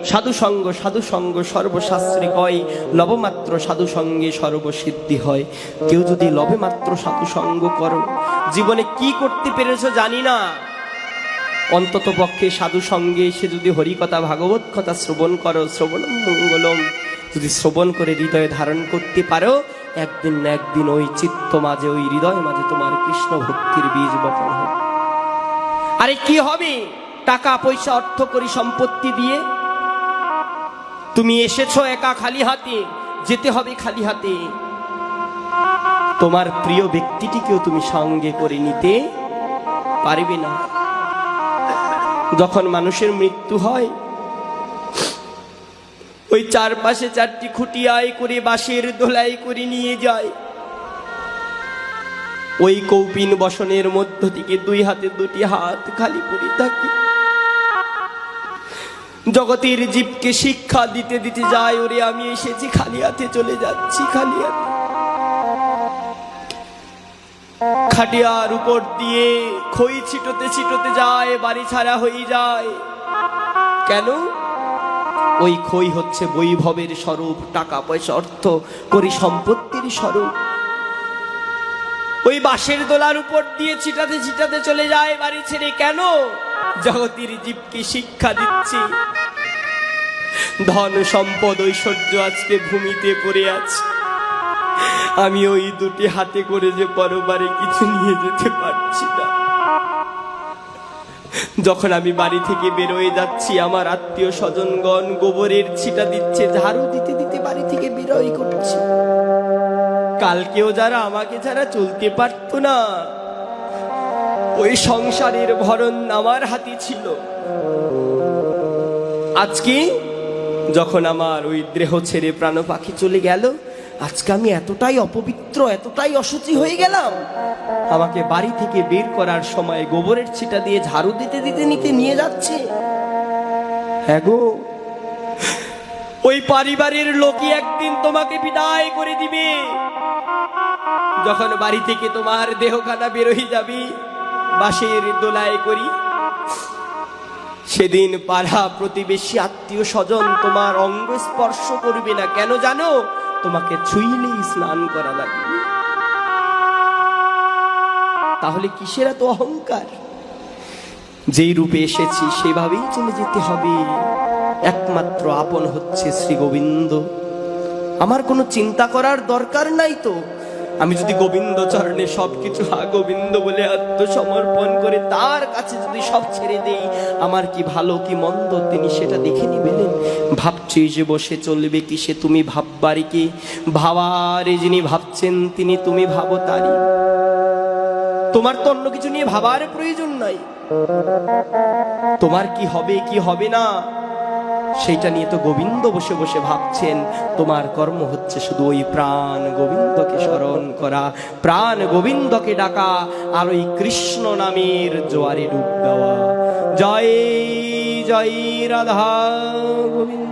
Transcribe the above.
সাধু সঙ্গ সাধু সঙ্গ সর্বশাস্ত্রে কয় লবমাত্র সাধু সঙ্গে সর্বসিদ্ধি হয়। কেউ যদি লবে মাত্র সাধু সঙ্গ করো, জীবনে কি করতে পেরেছ জানি না। অন্তত পক্ষে সাধু সঙ্গে এসে যদি হরিকথা, ভাগবত কথা শ্রবণ করো, শ্রবণ মঙ্গলম, যদি শ্রবণ করে হৃদয়ে ধারণ করতে পারো, একদিন না একদিন ওই চিত্ত মাঝে, ওই হৃদয় মাঝে তোমার কৃষ্ণ ভক্তির বীজ বপন হবে। আরে কি হবে? টাকা, পয়সা অর্থ করি সম্পত্তি দিয়ে তুমি এসেছ একা খালি হাতে, যেতে হবে খালি হাতে। তোমার প্রিয় ব্যক্তিটিকেও তুমি সঙ্গে করে নিতে পারবে না। যখন মানুষের মৃত্যু হয়, ওই চারপাশে চারটি খুঁটিয়ায় করে বাঁশের দোলাই করে নিয়ে যায়। ওই কৌপিন বসনের মধ্য থেকে দুই হাতে দুটি হাত খালি পড়ে থাকে। জগতের জীবকে শিক্ষা দিতে দিতে যায়, ওরে আমি এসেছি খালি হাতে চলে যাচ্ছি, খালি হাতে। খাটিয়ার উপর দিয়ে খই ছিটোতে ছিটোতে যায়, বাড়ি ছাড়া হয়ে যায়। কেন? ওই খই হচ্ছে বৈভবের স্বরূপ, টাকা পয়সা অর্থ, করি সম্পত্তির স্বরূপ। ওই বাঁশের দোলার উপর দিয়ে ছিটাতে ছিটাতে চলে যায় বাড়ি ছেড়ে। কেন? জগতের জীবকে শিক্ষা দিচ্ছি। ধন সম্পদ ঐশ্বর্য আজকে ভূমিতে পড়ে আছে। আমি ওই দুটি হাতে করে যে পরবারে কিছু নিয়ে যেতে পারছি না। যখন আমি বাড়ি থেকে বেরোয় যাচ্ছি, আমার আত্মীয় স্বজনগণ গোবরের ছিটা দিচ্ছে, ঝাড়ু দিতে দিতে বাড়ি থেকে বেরোয় করছি। কালকেও যারা আমাকে যারা চলতে পারতো না, ওই সংসারের ভরণ আমার হাতে ছিল। আজকে যখন আমার ওই দেহ ছেড়ে প্রাণ পাখি চলে গেল, আজকে আমি এতটাই অপবিত্র, এতটাই অসুচি হয়ে গেলাম। আমাকে বাড়ি থেকে বের করার সময় গোবরের ছিটা দিয়ে ঝাড়ু দিতে দিতে, নিতে নিয়ে যাচ্ছে। হ্যাঁ গো ওই পরিবারের লোকই একদিন তোমাকে বিদায় করে দিবে। যখন বাড়ি থেকে তোমার দেহখানা বেরোই যাবি, বাঁশের দোলায় করি। সেদিন পাড়া প্রতিবেশী আত্মীয় স্বজন তোমার অঙ্গ স্পর্শ করবে না। কেন জানো? তোমাকে ছুঁইলেই স্নান করা লাগবে। তাহলে কিসের এত অহংকার? যেই রূপে এসেছি সেভাবেই চলে যেতে হবে। একমাত্র আপন হচ্ছে শ্রী গোবিন্দ। আমার কোনো চিন্তা করার দরকার নাই তো। আমি যদি গোবিন্দ চরণে সবকিছু হা গোবিন্দ বলে আত্মসমর্পণ করে তার কাছে যদি সব ছেড়ে দেই, আমার কি ভালো কি মন্দ? তিনি সেটা দেখে নিবেন। ভাবছি যে বসে চলবে কি সে তুমি ভাববারি কি? ভাবারে যিনি ভাবছেন তিনি তুমি ভাবো তারি তোমার তো অন্য কিছু নিয়ে ভাবার প্রয়োজন নাই। তোমার কি হবে কি হবে না? সেইটা নিয়ে তো গোবিন্দ বসে বসে ভাবছেন, তোমার কর্ম হচ্ছে শুধু ওই প্রাণ গোবিন্দকে স্মরণ করা। প্রাণ গোবিন্দকে ডাকা, আর ওই কৃষ্ণ নামের জোয়ারে ডুব দেওয়া। জয় জয় রাধা গোবিন্দ।